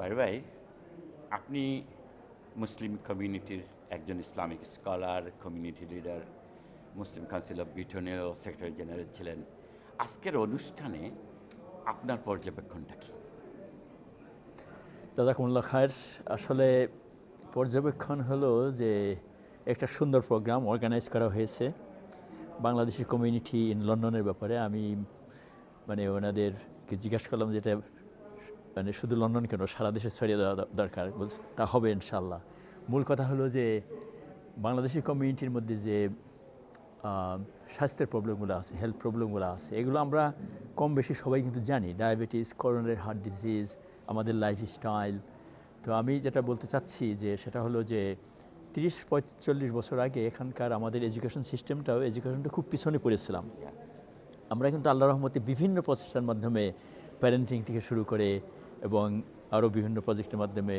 ভাই ভাই, আপনি মুসলিম কমিউনিটির একজন Islamic scholar community leader Muslim council of ব্রিটেনেও secretary general ছিলেন। আজকের অনুষ্ঠানে আপনার পর্যবেক্ষণটা কি? জাজাকুমুল্লাহ খায়ের, আসলে পর্যবেক্ষণ হলো যে একটা সুন্দর প্রোগ্রাম অর্গানাইজ করা হয়েছে বাংলাদেশি কমিউনিটি ইন লন্ডনের ব্যাপারে। আমি মানে ওনাদেরকে জিজ্ঞাসা করলাম যেটা মানে শুধু লন্ডন কেন সারা দেশে ছড়িয়ে দেওয়া দরকার। বলছে, তা হবে ইনশাল্লাহ মূল কথা হলো যে বাংলাদেশি কমিউনিটির মধ্যে যে স্বাস্থ্যের প্রবলেমগুলো আছে হেলথ প্রবলেমগুলো আছে এগুলো আমরা কম বেশি সবাই কিন্তু জানি। ডায়াবেটিস করোনারি হার্ট ডিজিজ আমাদের লাইফস্টাইল তো আমি যেটা বলতে চাচ্ছি যে সেটা হলো যে তিরিশ পঁয়তাল্লিশ বছর আগে এখানকার আমাদের এডুকেশন সিস্টেমটাও এডুকেশনটা খুব পিছনে পড়েছিলাম। আমরা কিন্তু আল্লাহ রহমতে বিভিন্ন প্রচেষ্টার মাধ্যমে প্যারেন্টিং থেকে শুরু করে এবং আরও বিভিন্ন প্রজেক্টের মাধ্যমে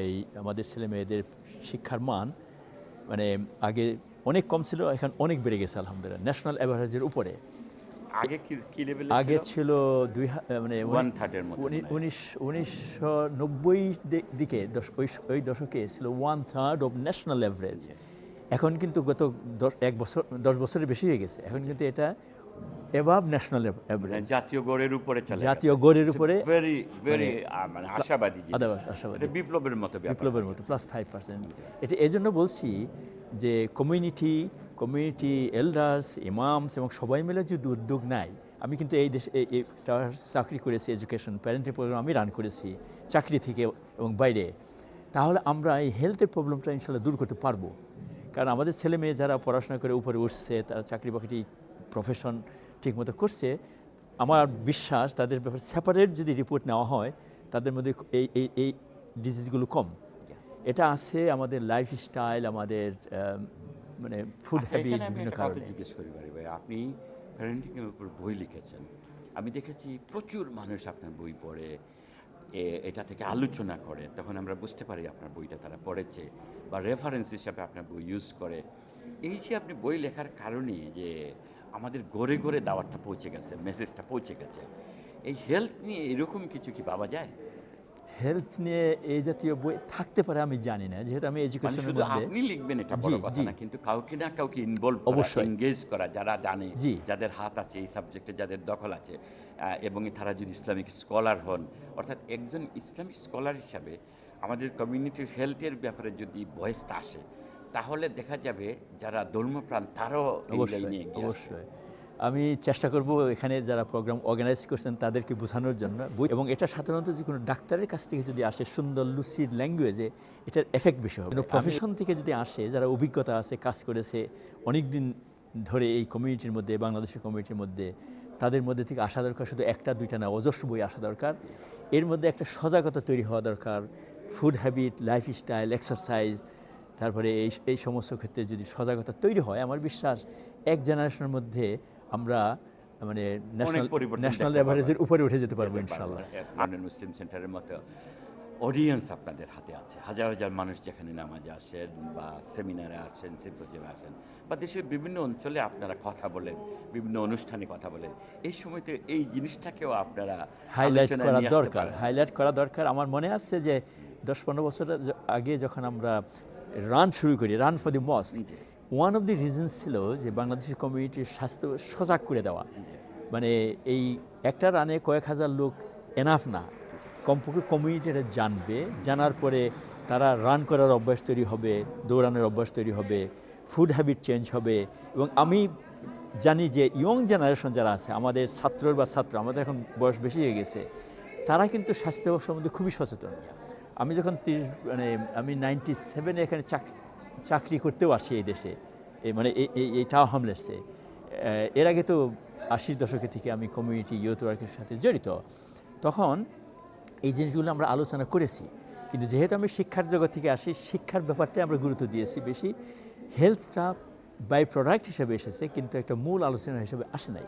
এই আমাদের ছেলে মেয়েদের শিক্ষার মান মানে আগে অনেক কম ছিল এখন অনেক বেড়ে গেছে আলহামদুলিল্লাহ। ন্যাশনাল অ্যাভারেজের উপরে। আগে কি লেভেলে আগে ছিল? দুই মানে এর মতো উনিশ উনিশশো নব্বই দিকে ওই ওই দশকে ছিল one third of national average এখন কিন্তু গত দশ এক বছর দশ বছরের বেশি হয়ে গেছে। এখন কিন্তু এটা এভাব ন্যাশনাল অ্যাভারেজ জাতীয় গড়ের উপরে চলে জাতীয় গড়ের উপরে ভেরি ভেরি মানে আশাবাদী আশাবাদী। বিপ্লবের মতো বিপ্লবের মতো প্লাস ফাইভ পার্সেন্ট এটা এই জন্য বলছি যে কমিউনিটি কমিউনিটি এল্ডার্স ইমামস এবং সবাই মিলে যদি উদ্যোগ নেয় আমি কিন্তু এই দেশে চাকরি করেছি এডুকেশন প্যারেন্টিং প্রোগ্রাম আমি রান করেছি চাকরি থেকে এবং বাইরে। তাহলে আমরা এই হেলথের প্রবলেমটা ইনশাল্লাহ দূর করতে পারব। কারণ আমাদের ছেলে মেয়ে যারা পড়াশোনা করে উপরে উঠছে তারা চাকরি বাকরি প্রফেশন ঠিকমতো করছে আমার বিশ্বাস তাদের ব্যাপারে সেপারেট যদি রিপোর্ট নেওয়া হয় তাদের মধ্যে এই এই এই ডিজিজগুলো কম। এটা আছে আমাদের লাইফস্টাইল আমাদের মানে ফুড আচ্ছা, হ্যাবিট বিভিন্ন কারণে। জিজ্ঞেস করি ভাই ভাই আপনি প্যারেন্টিংয়ের উপর বই লিখেছেন। আমি দেখেছি প্রচুর মানুষ আপনার বই পড়ে এ- এটা থেকে আলোচনা করে তখন আমরা বুঝতে পারি আপনার বইটা তারা পড়েছে বা রেফারেন্স হিসাবে আপনার বই ইউজ করে। এই যে আপনি বই লেখার কারণে যে আমাদের গড়ে গড়ে দাওয়াতটা পৌঁছে গেছে মেসেজটা পৌঁছে গেছে। এই হেলথ নিয়ে এরকম কিছু কি পাওয়া যায়? হেলথ নিয়ে এই জাতীয় বই থাকতে পারে আমি জানি না। যেহেতু আমি মানে এডুকেশনের শুধু আপনি লিখবেন এটা বড় কথা না কিন্তু কাউকে না কাউকে ইনভলভ অবশ্যই। এনগেজ করা যারা জানে যাদের হাত আছে এই সাবজেক্টে যাদের দখল আছে এবং তারা যদি ইসলামিক স্কলার হন অর্থাৎ একজন ইসলামিক স্কলার হিসাবে আমাদের কমিউনিটির হেলথের ব্যাপারে যদি ভয়েসটা আসে তাহলে দেখা যাবে যারা ধর্মপ্রাণ তারাও অবশ্যই। অবশ্যই। আমি চেষ্টা করব এখানে যারা প্রোগ্রাম অর্গানাইজ করছেন তাদেরকে বোঝানোর জন্য। বই- এবং এটা সাধারণত যে কোনো ডাক্তারের কাছ থেকে যদি আসে সুন্দর লুসিড ল্যাঙ্গুয়েজে এটার এফেক্ট বেশি হবে। প্রফেশন থেকে যদি আসে যারা অভিজ্ঞতা আছে কাজ করেছে অনেক দিন ধরে এই কমিউনিটির মধ্যে বাংলাদেশের কমিউনিটির মধ্যে তাদের মধ্যে থেকে আসা দরকার শুধু একটা দুইটা না অজস্র বই আসা দরকার। এর মধ্যে একটা সজাগতা তৈরি হওয়া দরকার। ফুড হ্যাবিট লাইফস্টাইল এক্সারসাইজ তারপরে এই এই সমস্ত ক্ষেত্রে যদি সজাগতা তৈরি হয় আমার বিশ্বাস এক জেনারেশনের মধ্যে আমরা মানে ন্যাশনাল ন্যাশনাল অ্যাভারেজের উপরে উঠে যেতে পারব ইনশাল্লাহ। মুসলিম সেন্টারের মতো অডিয়েন্স আপনাদের হাতে আছে। হাজার হাজার মানুষ যেখানে নামাজে আসেন বা সেমিনারে আসেন সিম্পোজিয়ামে আসেন বা দেশের বিভিন্ন অঞ্চলে আপনারা কথা বলেন বিভিন্ন অনুষ্ঠানে কথা বলেন এই সময়তে এই জিনিসটাকেও আপনারা হাইলাইট করা দরকার। হাইলাইট করা দরকার। আমার মনে আছে যে দশ পনেরো বছর আগে যখন আমরা রান শুরু করি run for the most. One of the reasons ছিল যে বাংলাদেশের কমিউনিটির স্বাস্থ্য সজাগ করে দেওয়া। মানে এই একটা রানে কয়েক হাজার লোক এনাফ না। কমপক্ষে কমিউনিটিটা জানবে জানার পরে তারা রান করার অভ্যাস তৈরি হবে দৌড়ানোর অভ্যাস তৈরি হবে ফুড হ্যাবিট চেঞ্জ হবে এবং আমি জানি যে ইয়ং জেনারেশন যারা আছে আমাদের ছাত্র বা ছাত্র আমাদের এখন বয়স বেশি হয়ে গেছে তারা কিন্তু স্বাস্থ্য সম্বন্ধে খুবই সচেতন। আমি যখন তিরিশ মানে আমি নাইনটি সেভেনে এখানে চাকরি করতেও আসি এই দেশে। এই মানে এই এই- টাও হামলেসে এর আগে তো আশির দশকে থেকে আমি কমিউনিটি ইউথ ওয়ার্কের সাথে জড়িত। তখন এই জিনিসগুলো আমরা আলোচনা করেছি। কিন্তু যেহেতু আমি শিক্ষার জগৎ থেকে আসি, শিক্ষার ব্যাপারটাই আমরা গুরুত্ব দিয়েছি বেশি। হেলথটা বাই প্রোডাক্ট হিসেবে এসেছে, কিন্তু একটা মূল আলোচনা হিসেবে আসে নাই।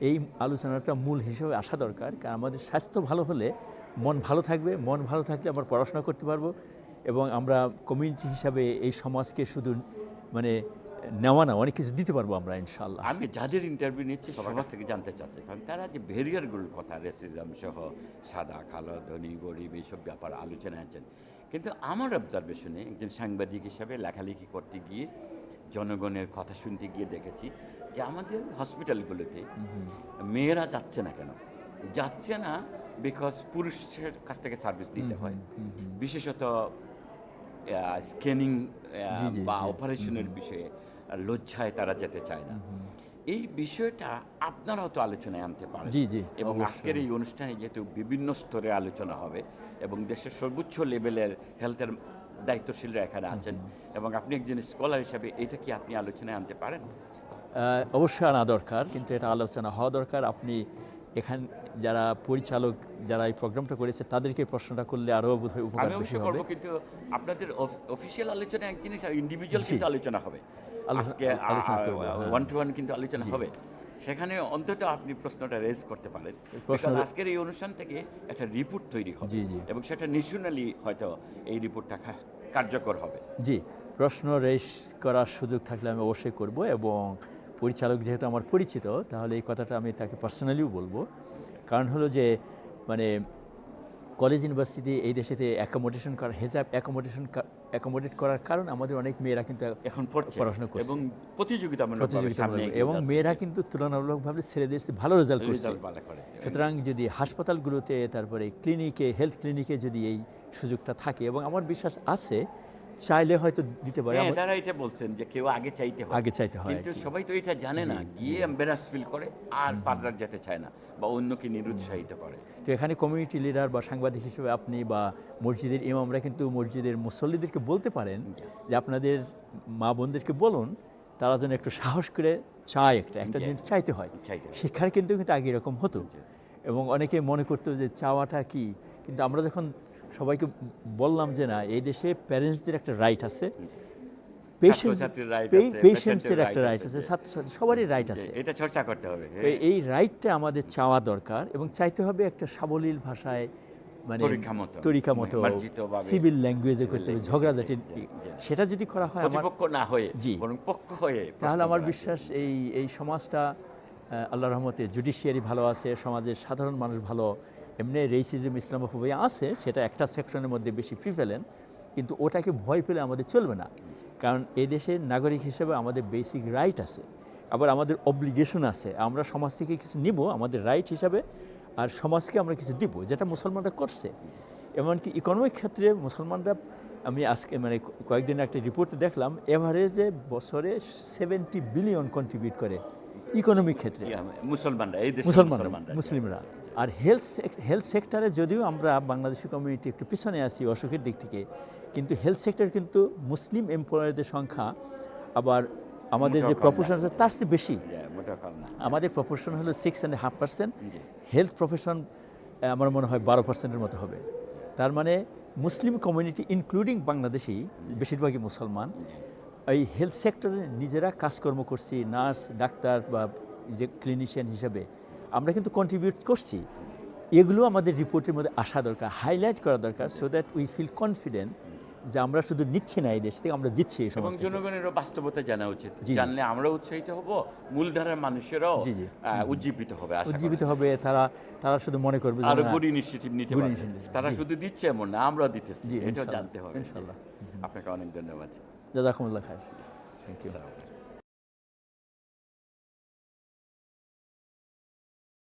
এই আলোচনাটা মূল হিসেবে আসা দরকার, কারণ আমাদের স্বাস্থ্য ভালো হলে মন ভালো থাকবে মন ভালো থাকলে আমরা পড়াশোনা করতে পারব এবং আমরা কমিউনিটি হিসাবে এই সমাজকে শুধু মানে নেওয়া না অনেক কিছু দিতে পারব আমরা ইনশাল্লাহ আমি যাদের ইন্টারভিউ নিচ্ছি সবার কাছ থেকে জানতে চাচ্ছি কারণ তারা যে ভেরিয়ারগুলোর কথা রেসিজম সহ সাদা কালো ধনী গরিব এইসব ব্যাপার আলোচনা আছেন। কিন্তু আমার অবজারভেশনে একজন সাংবাদিক হিসাবে লেখালেখি করতে গিয়ে জনগণের কথা শুনতে গিয়ে দেখেছি যে আমাদের হসপিটালগুলোতে মেয়েরা যাচ্ছে না কেন? যাচ্ছে না বিকজ পুরুষের কাছ থেকে সার্ভিস নিতে হয়। বিশেষত স্ক্যানিং বা অপারেশনের বিষয়ে লজ্জায় তারা যেতে চায় না। এই বিষয়টা আপনারাও তো আলোচনায় আনতে পারেন। জি, জি, এবং আজকের এই অনুষ্ঠানে যেহেতু বিভিন্ন স্তরে আলোচনা হবে এবং দেশের সর্বোচ্চ লেভেলের হেলথের দায়িত্বশীলরা এখানে আছেন এবং আপনি একজন স্কলার হিসাবে এটা কি আপনি আলোচনায় আনতে পারেন? অবশ্যই আনা দরকার কিন্তু এটা আলোচনা হওয়া দরকার। আপনি এখান যারা পরিচালক যারা এই প্রোগ্রামটা করেছে তাদেরকে প্রশ্নটা করলে আরও বোধহয় উপকার বেশি হবে। কিন্তু আপনাদের অফিসিয়াল আলোচনা এক জিনিস আর ইন্ডিভিজুয়াল কিন্তু আলোচনা হবে। হ্যাঁ। ওয়ান টু ওয়ান কিন্তু আলোচনা হবে। সেখানে অন্তত আপনি প্রশ্নটা রেজ করতে পারেন। আজকের এই অনুষ্ঠান থেকে একটা রিপোর্ট তৈরি হবে। এবং সেটা ন্যাশনালি হয়তো এই রিপোর্টটা কার্যকর হবে। জি। প্রশ্ন রেস করার সুযোগ থাকলে আমি অবশ্যই করব এবং পরিচালক যেহেতু আমার পরিচিত তাহলে এই কথাটা আমি তাকে পার্সোনালিও বলব। কারণ হলো যে মানে কলেজ ইউনিভার্সিটি এই দেশেতে অ্যাকোমোডেশন করা হেজাব অ্যাকোমোডেশন অ্যাকোমোডেট করার কারণ আমাদের অনেক মেয়েরা কিন্তু এখন পড়াশোনা করছে। এবং প্রতিযোগিতা প্রতিযোগিতামূলক। এবং মেয়েরা কিন্তু তুলনামূলকভাবে ছেলেদের ভালো রেজাল্ট করছে। সুতরাং যদি হাসপাতালগুলোতে তারপরে ক্লিনিকে হেলথ ক্লিনিকে যদি এই সুযোগটা থাকে এবং আমার বিশ্বাস আছে চাইলে হয়তো দিতে পারে। হ্যাঁ তারা এটা বলছেন যে কেউ আগে চাইতে হয়। আগে চাইতে হয় কিন্তু সবাই তো এটা জানে না। গিয়ে এম্বারাস ফিল করে আর ফার্দার যেতে চায় না বা অন্যকে নিরুৎসাহিত করে। তো এখানে কমিউনিটি লিডার বা সাংবাদিক হিসেবে আপনি বা মসজিদের ইমামরা কিন্তু মসজিদের মুসল্লিদেরকে বলতে পারেন যে আপনাদের মা বোনদেরকে বলুন তারা যেন একটু সাহস করে চায় একটা একটা জিনিস চাইতে হয়। চাইতে হয়। শিক্ষার কিন্তু কিন্তু আগে এরকম হতো। এবং অনেকে মনে করতো যে চাওয়াটা কি? কিন্তু আমরা যখন সবাইকে বললাম যে না এই দেশে প্যারেন্টসদের একটা রাইট আছে। ছাত্রছাত্রীর right আছে, পেশেন্টসের একটা রাইট আছে, আছে ছাত্রছাত্রী সবারই রাইট আছে। এটা চর্চা করতে হবে এই রাইটটা আমাদের চাওয়া দরকার এবং চাইতে হবে একটা সাবলীল ভাষায় মানে তরিকা মতো, তরিকা মতো মার্জিতভাবে, সিভিল ল্যাঙ্গুয়েজে করতে হবে ঝগড়াঝাটি। সেটা যদি করা হয় আমার প্রতিপক্ষ না হয়ে জি। বরং পক্ষ হয়ে তাহলে আমার বিশ্বাস এই এই সমাজটা আল্লাহ রহমতে জুডিশিয়ারি ভালো আছে সমাজের সাধারণ মানুষ ভালো। এমনি রেসিজম ইসলামোফোবিয়া আছে সেটা একটা সেকশনের মধ্যে বেশি প্রিফেলেন কিন্তু ওটাকে ভয় পেলে আমাদের চলবে না। কারণ এই দেশের নাগরিক হিসেবে আমাদের বেসিক রাইট আছে আবার আমাদের অব্লিগেশন আছে। আমরা সমাজ থেকে কিছু নিব আমাদের রাইট হিসাবে আর সমাজকে আমরা কিছু দিব যেটা মুসলমানরা করছে। এমনকি ইকোনমিক ক্ষেত্রে মুসলমানরা আমি আজকে মানে কয়েকদিন একটা রিপোর্টে দেখলাম এভারেজে বছরে সেভেন্টি বিলিয়ন কন্ট্রিবিউট করে ইকোনমিক ক্ষেত্রে। মুসলমানরা এই মুসলমানরা মুসলমানরা। মুসলিমরা। আর হেলথ হেলথ সেক্টরে যদিও আমরা বাংলাদেশি কমিউনিটি একটু পিছনে আছি অসুখের দিক থেকে কিন্তু হেলথ সেক্টর কিন্তু মুসলিম এমপ্লয়ারদের সংখ্যা আবার আমাদের যে প্রফেশন আছে তার চেয়ে বেশি। আমাদের প্রফেশন হলো six and half percent health profession আমার মনে হয় বারো পার্সেন্টের মতো হবে। তার মানে মুসলিম কমিউনিটি ইনক্লুডিং বাংলাদেশি বেশিরভাগই মুসলমান এই হেলথ সেক্টরে নিজেরা কাজকর্ম করছি নার্স ডাক্তার বা যে ক্লিনিশিয়ান হিসেবে আমরা কিন্তু কন্ট্রিবিউট করছি। এগুলো আমাদের রিপোর্টের মধ্যে আসা দরকার হাইলাইট করা দরকার so that we feel confident যে আমরা শুধু নিচ্ছি না এই দেশ থেকে আমরা দিচ্ছি এই সমস্ত। জনগণেরও বাস্তবতা জানা উচিত। জানলে আমরা উৎসাহিত হব মূলধারার মানুষেরাও উজ্জীবিত হবে উজ্জীবিত হবে তারা তারা শুধু মনে করবে আরও গুড ইনিশিয়েটিভ নিতে পারবে। তারা শুধু দিচ্ছে এমন না আমরাও দিতেছি। এটাও জানতে হবে। ইনশাল্লাহ। আপনাকে অনেক ধন্যবাদ। জাজাকুমুল্লাহ খায় থ্যাংক ইউ।